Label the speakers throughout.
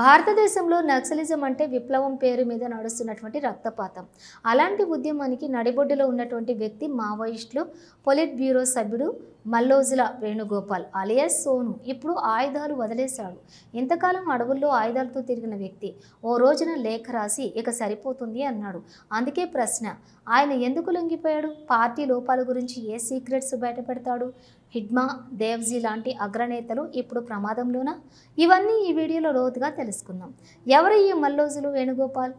Speaker 1: భారతదేశంలో నక్సలిజం అంటే విప్లవం పేరు మీద నడుస్తున్నటువంటి రక్తపాతం. అలాంటి ఉద్యమానికి నడిబొడ్డులో ఉన్నటువంటి వ్యక్తి మావోయిస్టులు పొలిట్ బ్యూరో సభ్యుడు మల్లోజుల వేణుగోపాల్ అలియాస్ సోను ఇప్పుడు ఆయుధాలు వదిలేశాడు. ఇంతకాలం అడవుల్లో ఆయుధాలతో తిరిగిన వ్యక్తి ఓ రోజున లేఖ రాసి ఇక సరిపోతుంది అన్నాడు. అందుకే ప్రశ్న ఆయన ఎందుకు లొంగిపోయాడు? పార్టీ లోపాల గురించి ఏ సీక్రెట్స్ బయటపెడతాడు? హిడ్మా దేవ్జీ లాంటి అగ్రనేతలు ఇప్పుడు ప్రమాదంలోనా? ఇవన్నీ ఈ వీడియోలో లోతుగా తెలుసుకుందాం. ఎవరు ఈ మల్లోజులు వేణుగోపాల్?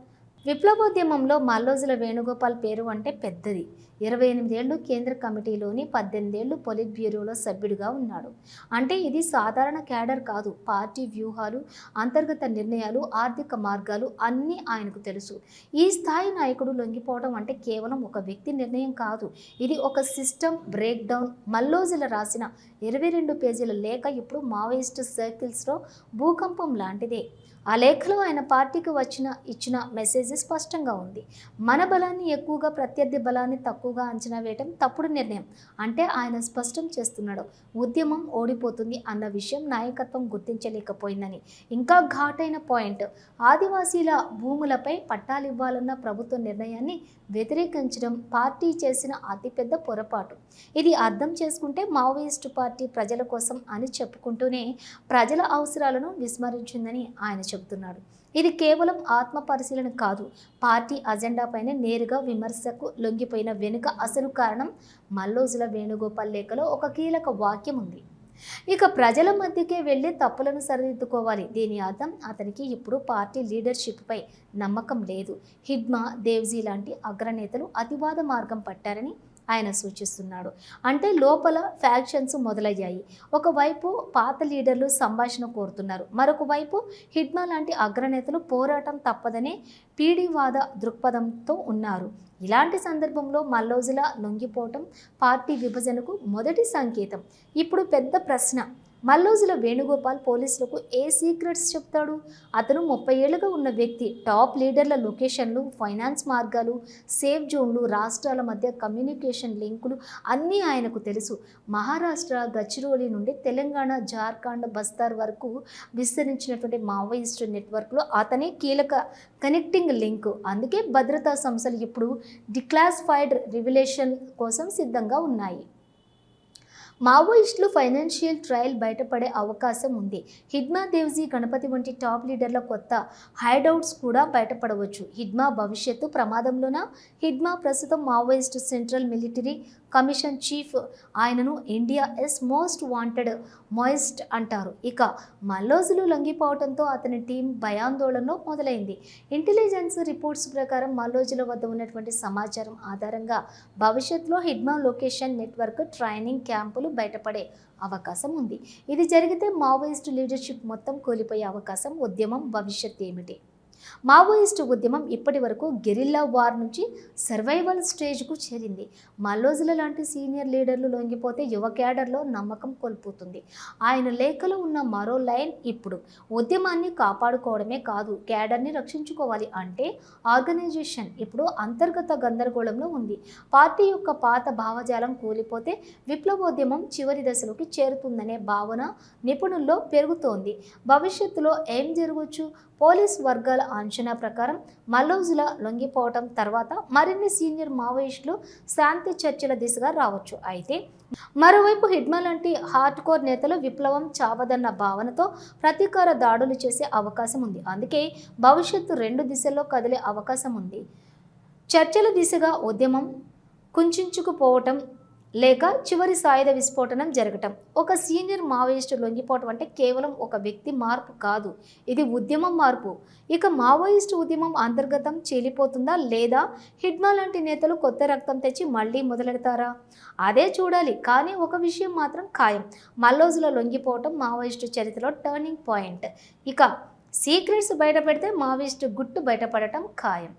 Speaker 1: విప్లవోద్యమంలో మల్లోజుల వేణుగోపాల్ పేరు అంటే పెద్దది. ఇరవై ఎనిమిదేళ్ళు కేంద్ర కమిటీలోని పద్దెనిమిదేళ్ళు పొలిట్ బ్యూరోలో సభ్యుడిగా ఉన్నాడు. అంటే ఇది సాధారణ క్యాడర్ కాదు. పార్టీ వ్యూహాలు అంతర్గత నిర్ణయాలు ఆర్థిక మార్గాలు అన్నీ ఆయనకు తెలుసు. ఈ స్థాయి నాయకుడు లొంగిపోవడం అంటే కేవలం ఒక వ్యక్తి నిర్ణయం కాదు. ఇది ఒక సిస్టమ్ బ్రేక్ డౌన్ మల్లోజుల రాసిన ఇరవై రెండు పేజీల లేఖ ఇప్పుడు మావోయిస్ట్ సర్కిల్స్లో భూకంపం లాంటిదే. ఆ లేఖలో ఆయన పార్టీకి వచ్చిన ఇచ్చిన మెసేజ్ స్పష్టంగా ఉంది. మన బలాన్ని ఎక్కువగా ప్రత్యర్థి బలాన్ని తక్కువగా అంచనా వేయటం తప్పుడు నిర్ణయం. అంటే ఆయన స్పష్టం చేస్తున్నాడు. ఉద్యమం ఓడిపోతుంది అన్న విషయం నాయకత్వం గుర్తించలేకపోయిందని. ఇంకా ఘాటైన పాయింట్ ఆదివాసీల భూములపై పట్టాలు ఇవ్వాలన్న ప్రభుత్వ నిర్ణయాన్ని వ్యతిరేకించడం పార్టీ చేసిన అతిపెద్ద పొరపాటు. ఇది అర్థం చేసుకుంటే మావోయిస్టు పార్టీ ప్రజల కోసం అని చెప్పుకుంటూనే ప్రజల అవసరాలను విస్మరించిందని ఆయన చెబుతున్నాడు. ఇది కేవలం ఆత్మ పరిశీలన కాదు. పార్టీ అజెండాపైనే నేరుగా విమర్శకు లొంగిపోయిన వెనుక అసలు కారణం మల్లోజుల వేణుగోపాల్ లేఖలో ఒక కీలక వాక్యం ఉంది. ఇక ప్రజల మధ్యకే వెళ్ళి తప్పులను సరిదిద్దుకోవాలి. దీని అర్థం అతనికి ఇప్పుడు పార్టీ లీడర్షిప్పై నమ్మకం లేదు. హిడ్మా దేవ్జీ లాంటి అగ్రనేతలు అతివాద మార్గం పట్టారని ఆయన సూచిస్తున్నాడు. అంటే లోపల ఫ్యాక్షన్స్ మొదలయ్యాయి. ఒకవైపు పాత లీడర్లు సంభాషణ కోరుతున్నారు. మరొక వైపు హిడ్మా లాంటి అగ్రనేతలు పోరాటం తప్పదనే పీడివాద దృక్పథంతో ఉన్నారు. ఇలాంటి సందర్భంలో మల్లోజుల లొంగిపోవటం పార్టీ విభజనకు మొదటి సంకేతం. ఇప్పుడు పెద్ద ప్రశ్న మల్లోజుల వేణుగోపాల్ పోలీసులకు ఏ సీక్రెట్స్ చెప్తాడు? అతను ముప్పై ఏళ్ళుగా ఉన్న వ్యక్తి టాప్ లీడర్ల లొకేషన్లు ఫైనాన్స్ మార్గాలు సేఫ్ జోన్లు రాష్ట్రాల మధ్య కమ్యూనికేషన్ లింకులు అన్నీ ఆయనకు తెలుసు. మహారాష్ట్ర గచ్చిరోలి నుండి తెలంగాణ జార్ఖండ్ బస్తార్ వరకు విస్తరించినటువంటి మావోయిస్ట్ నెట్వర్క్లో అతనే కీలక కనెక్టింగ్ లింక్. అందుకే భద్రతా సంస్థలు ఇప్పుడు డిక్లాసిఫైడ్ రివిలేషన్ కోసం సిద్ధంగా ఉన్నాయి. మావోయిస్టులు ఫైనాన్షియల్ ట్రయల్ బయటపడే అవకాశం ఉంది. హిడ్మా దేవ్జీ గణపతి వంటి టాప్ లీడర్ల కొత్త హైడౌట్స్ కూడా బయటపడవచ్చు. హిడ్మా భవిష్యత్తు ప్రమాదంలోన? హిడ్మా ప్రస్తుతం Maoist central military commission chief ఆయనను India's most wanted Maoist అంటారు. ఇక మల్లోజులు లొంగిపోవడంతో అతని టీం భయాందోళనలో మొదలైంది. ఇంటెలిజెన్స్ రిపోర్ట్స్ ప్రకారం మల్లోజుల వద్ద ఉన్నటువంటి సమాచారం ఆధారంగా భవిష్యత్తులో హిడ్మా లొకేషన్ నెట్వర్క్ ట్రైనింగ్ క్యాంపులు బయటపడే అవకాశం ఉంది. ఇది జరిగితే మావోయిస్టు లీడర్షిప్ మొత్తం కోల్పోయే అవకాశం ఉద్యమం భవిష్యత్ ఏమిటి? మావోయిస్టు ఉద్యమం ఇప్పటి వరకు గెరిల్లా వార్ నుంచి సర్వైవల్ స్టేజ్కు చేరింది. మల్లోజుల లాంటి సీనియర్ లీడర్లు లొంగిపోతే యువ క్యాడర్లో నమ్మకం కోల్పోతుంది. ఆయన లేఖలో ఉన్న మరో లైన్ ఇప్పుడు ఉద్యమాన్ని కాపాడుకోవడమే కాదు క్యాడర్ని రక్షించుకోవాలి అంటే ఆర్గనైజేషన్ ఇప్పుడు అంతర్గత గందరగోళంలో ఉంది. పార్టీ యొక్క పాత భావజాలం కూలిపోతే విప్లవోద్యమం చివరి దశలోకి చేరుతుందనే భావన నిపుణుల్లో పెరుగుతోంది. భవిష్యత్తులో ఏం జరగవచ్చు పోలీస్ వర్గాల అంచనా ప్రకారం మలోజ్లా లొంగిపోవటం తర్వాత మరిన్ని సీనియర్ మావోయిస్టులు శాంతి చర్చల దిశగా రావచ్చు. అయితే మరోవైపు హిడ్మా లాంటి హార్డ్ కోర్ నేతలు విప్లవం చావదన్న భావనతో ప్రతీకార దాడులు చేసే అవకాశం ఉంది. అందుకే భవిష్యత్తు రెండు దిశల్లో కదిలే అవకాశం ఉంది. చర్చల దిశగా ఉద్యమం కుంచుకుపోవటం లేక చివరి సాయుధ విస్ఫోటనం జరగటం. ఒక సీనియర్ మావోయిస్టు లొంగిపోవటం అంటే కేవలం ఒక వ్యక్తి మార్పు కాదు. ఇది ఉద్యమం మార్పు. ఇక మావోయిస్టు ఉద్యమం అంతర్గతం చీలిపోతుందా లేదా? హిడ్మా లాంటి నేతలు కొత్త రక్తం తెచ్చి మళ్ళీ మొదలెడతారా? అదే చూడాలి. కానీ ఒక విషయం మాత్రం ఖాయం. మల్లోజుల లొంగిపోవటం మావోయిస్టు చరిత్రలో టర్నింగ్ పాయింట్. ఇక సీక్రెట్స్ బయటపెడితే మావోయిస్టు గుట్టు బయటపడటం ఖాయం.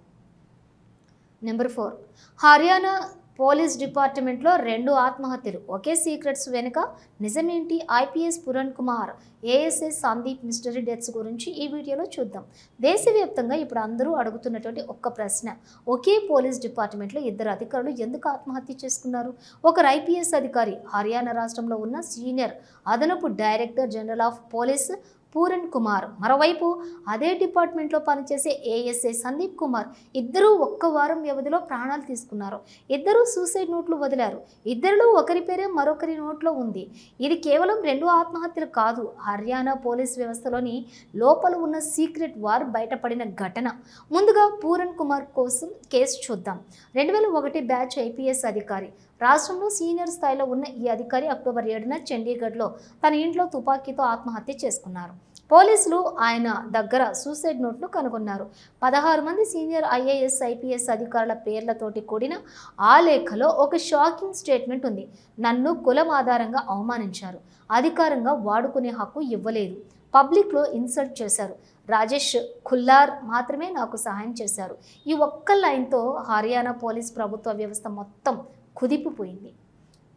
Speaker 1: Number four. హర్యానా పోలీస్ డిపార్ట్మెంట్లో రెండు ఆత్మహత్యలు. ఒకే సీక్రెట్స్ వెనుక నిజమేంటి? IPS Puran Kumar ASI Sandeep mystery deaths గురించి ఈ వీడియోలో చూద్దాం. దేశవ్యాప్తంగా ఇప్పుడు అందరూ అడుగుతున్నటువంటి ఒక్క ప్రశ్న ఒకే పోలీస్ డిపార్ట్మెంట్లో ఇద్దరు అధికారులు ఎందుకు ఆత్మహత్య చేసుకున్నారు? ఒకరు ఐపీఎస్ అధికారి హర్యానా రాష్ట్రంలో ఉన్న సీనియర్ అదనపు director general of police Puran Kumar. మరోవైపు అదే డిపార్ట్మెంట్లో పనిచేసే ఏఎస్ఐ సందీప్ కుమార్ ఇద్దరూ ఒక్క వారం వ్యవధిలో ప్రాణాలు తీసుకున్నారు. ఇద్దరూ సూసైడ్ నోట్లు వదిలారు. ఇద్దరిలో ఒకరి పేరే మరొకరి నోట్లో ఉంది. ఇది కేవలం రెండు ఆత్మహత్యలు కాదు. హర్యానా పోలీస్ వ్యవస్థలోని లోపల ఉన్న సీక్రెట్ వార్ బయటపడిన ఘటన. ముందుగా పూరన్ కుమార్ కోసం కేసు చూద్దాం. రెండు వేల ఒకటి బ్యాచ్ ఐపీఎస్ అధికారి రాష్ట్రంలో సీనియర్ స్థాయిలో ఉన్న ఈ అధికారి అక్టోబర్ ఏడున చండీగఢ్లో తన ఇంట్లో తుపాకీతో ఆత్మహత్య చేసుకున్నారు. పోలీసులు ఆయన దగ్గర సూసైడ్ నోట్ను కనుగొన్నారు. పదహారు మంది సీనియర్ ఐఏఎస్ ఐపీఎస్ అధికారుల పేర్లతోటి కూడిన ఆ లేఖలో ఒక షాకింగ్ స్టేట్మెంట్ ఉంది. నన్ను కులం ఆధారంగా అవమానించారు. అధికారంగా వాడుకునే హక్కు ఇవ్వలేదు. పబ్లిక్లో ఇన్సల్ట్ చేశారు. రాజేష్ ఖుల్లార్ మాత్రమే నాకు సహాయం చేశారు. ఈ ఒక్క లైన్తో హర్యానా పోలీస్ ప్రభుత్వ వ్యవస్థ మొత్తం కుదిపిపోయింది.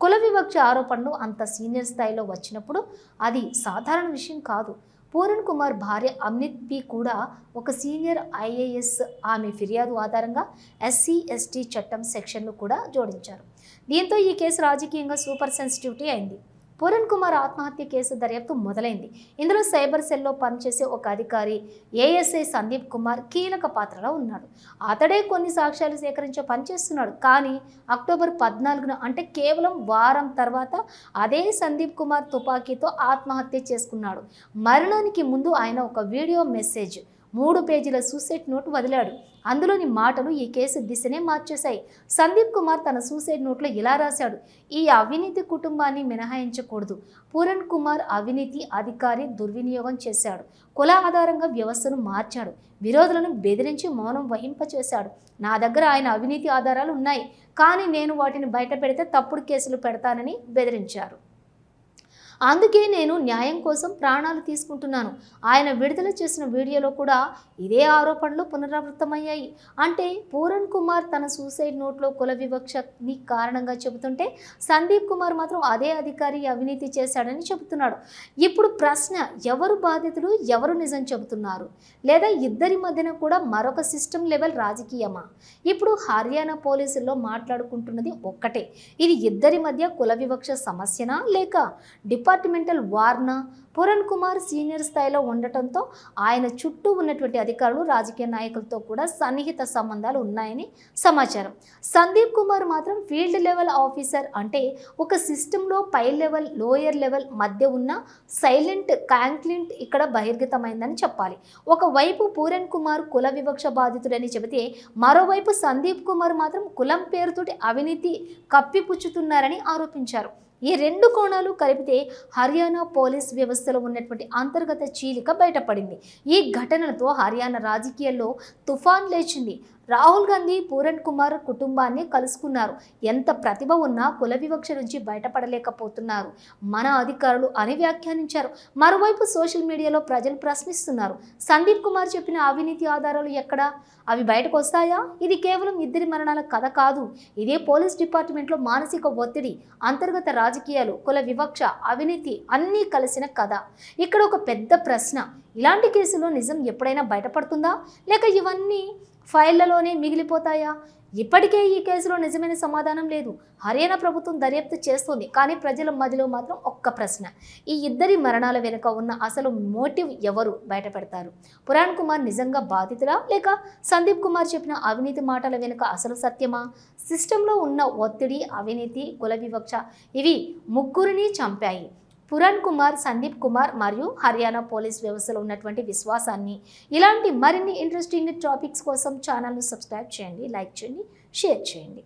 Speaker 1: కుల వివక్ష ఆరోపణలు అంత సీనియర్ స్థాయిలో వచ్చినప్పుడు అది సాధారణ విషయం కాదు. పూరన్ కుమార్ భార్య అమ్నిత్ పి కూడా ఒక సీనియర్ ఐఏఎస్ ఆమె ఫిర్యాదు ఆధారంగా ఎస్సీ ఎస్టీ చట్టం సెక్షన్లు కూడా జోడించారు. దీంతో ఈ కేసు రాజకీయంగా సూపర్ సెన్సిటివిటీ అయింది. పూరన్ కుమార్ ఆత్మహత్య కేసు దర్యాప్తు మొదలైంది. ఇందులో సైబర్ సెల్లో పనిచేసే ఒక అధికారి ఏఎస్ఐ సందీప్ కుమార్ కీలక పాత్రలో ఉన్నాడు. అతడే కొన్ని సాక్ష్యాలు సేకరించే పనిచేస్తున్నాడు. కానీ అక్టోబర్ పద్నాలుగున అంటే కేవలం వారం తర్వాత అదే సందీప్ కుమార్ తుపాకీతో ఆత్మహత్య చేసుకున్నాడు. మరణానికి ముందు ఆయన ఒక వీడియో మెసేజ్ మూడు పేజీల సూసైడ్ నోట్ వదిలాడు. అందులోని మాటలు ఈ కేసు దిశనే మార్చేశాయి. సందీప్ కుమార్ తన సూసైడ్ నోట్లో ఇలా రాశాడు. ఈ అవినీతి కుటుంబాన్ని మినహాయించకూడదు. పూరణ్ కుమార్ అవినీతి అధికారి దుర్వినియోగం చేశాడు. కుల ఆధారంగా వ్యవస్థను మార్చాడు. విరోధులను బెదిరించి మౌనం వహింపచేశాడు. నా దగ్గర ఆయన అవినీతి ఆధారాలు ఉన్నాయి. కానీ నేను వాటిని బయట పెడితే తప్పుడు కేసులు పెడతానని బెదిరించారు. అందుకే నేను న్యాయం కోసం ప్రాణాలు తీసుకుంటున్నాను. ఆయన విడుదల చేసిన వీడియోలో కూడా ఇదే ఆరోపణలు పునరావృతమయ్యాయి. అంటే పూరణ్ కుమార్ తన సూసైడ్ నోట్లో కుల వివక్షని కారణంగా చెబుతుంటే సందీప్ కుమార్ మాత్రం అదే అధికారి అవినీతి చేశాడని చెబుతున్నాడు. ఇప్పుడు ప్రశ్న ఎవరు బాధితులు ఎవరు నిజం చెబుతున్నారు? లేదా ఇద్దరి మధ్యన కూడా మరొక సిస్టమ్ లెవెల్ రాజకీయమా? ఇప్పుడు హర్యానా పోలీసుల్లో మాట్లాడుకుంటున్నది ఒక్కటే. ఇది ఇద్దరి మధ్య కుల వివక్ష సమస్యనా లేక డిపార్ట్మెంటల్ వార్నా పురణ్ కుమార్ సీనియర్ స్థాయిలో ఉండటంతో ఆయన చుట్టూ ఉన్నటువంటి అధికారులు రాజకీయ నాయకులతో కూడా సన్నిహిత సంబంధాలు ఉన్నాయని సమాచారం. సందీప్ కుమార్ మాత్రం ఫీల్డ్ లెవెల్ ఆఫీసర్ అంటే ఒక సిస్టంలో పై లెవెల్ లోయర్ లెవెల్ మధ్య ఉన్న సైలెంట్ కాంక్లింట్ ఇక్కడ బహిర్గతమైందని చెప్పాలి. ఒకవైపు పూరన్ కుమార్ కుల వివక్ష బాధితుడని చెబితే మరోవైపు సందీప్ కుమార్ మాత్రం కులం పేరుతోటి అవినీతి కప్పిపుచ్చుతున్నారని ఆరోపించారు. ఈ రెండు కోణాలు కలిపితే హర్యానా పోలీస్ వ్యవస్థలో ఉన్నటువంటి అంతర్గత చీలిక బయటపడింది. ఈ ఘటనలతో హర్యానా రాజకీయాల్లో తుఫాన్ లేచింది. రాహుల్ గాంధీ పూరన్ కుమార్ కుటుంబాన్ని కలుసుకున్నారు. ఎంత ప్రతిభ ఉన్నా కుల వివక్ష నుంచి బయటపడలేకపోతున్నారు. మన అధికారులు అని వ్యాఖ్యానించారు. మరోవైపు సోషల్ మీడియాలో ప్రజలు ప్రశ్నిస్తున్నారు. సందీప్ కుమార్ చెప్పిన అవినీతి ఆధారాలు ఎక్కడా? అవి బయటకు వస్తాయా? ఇది కేవలం ఇద్దరి మరణాల కథ కాదు. ఇదే పోలీస్ డిపార్ట్మెంట్లో మానసిక ఒత్తిడి అంతర్గత రాజకీయాలు కుల వివక్ష అవినీతి అన్నీ కలిసిన కథ. ఇక్కడ ఒక పెద్ద ప్రశ్న. ఇలాంటి కేసులో నిజం ఎప్పుడైనా బయటపడుతుందా? లేక ఇవన్నీ ఫైళ్ళలోనే మిగిలిపోతాయా? ఇప్పటికే ఈ కేసులో నిజమైన సమాధానం లేదు. హర్యానా ప్రభుత్వం దర్యాప్తు చేస్తోంది. కానీ ప్రజల మధ్యలో మాత్రం ఒక్క ప్రశ్న. ఈ ఇద్దరి మరణాల వెనుక ఉన్న అసలు మోటివ్ ఎవరు బయటపెడతారు? పురాణ్ కుమార్ నిజంగా బాధితులా లేక సందీప్ కుమార్ చెప్పిన అవినీతి మాటల వెనుక అసలు సత్యమా? సిస్టంలో ఉన్న ఒత్తిడి అవినీతి కుల వివక్ష ఇవి ముగ్గురిని చంపాయి. పురణ్ కుమార్ సందీప్ కుమార్ మరియు హర్యానా పోలీస్ వ్యవస్థలో ఉన్నటువంటి విశ్వాసాన్ని. ఇలాంటి మరిన్ని ఇంట్రెస్టింగ్ టాపిక్స్ కోసం ఛానల్ను సబ్స్క్రైబ్ చేయండి లైక్ చేయండి షేర్ చేయండి.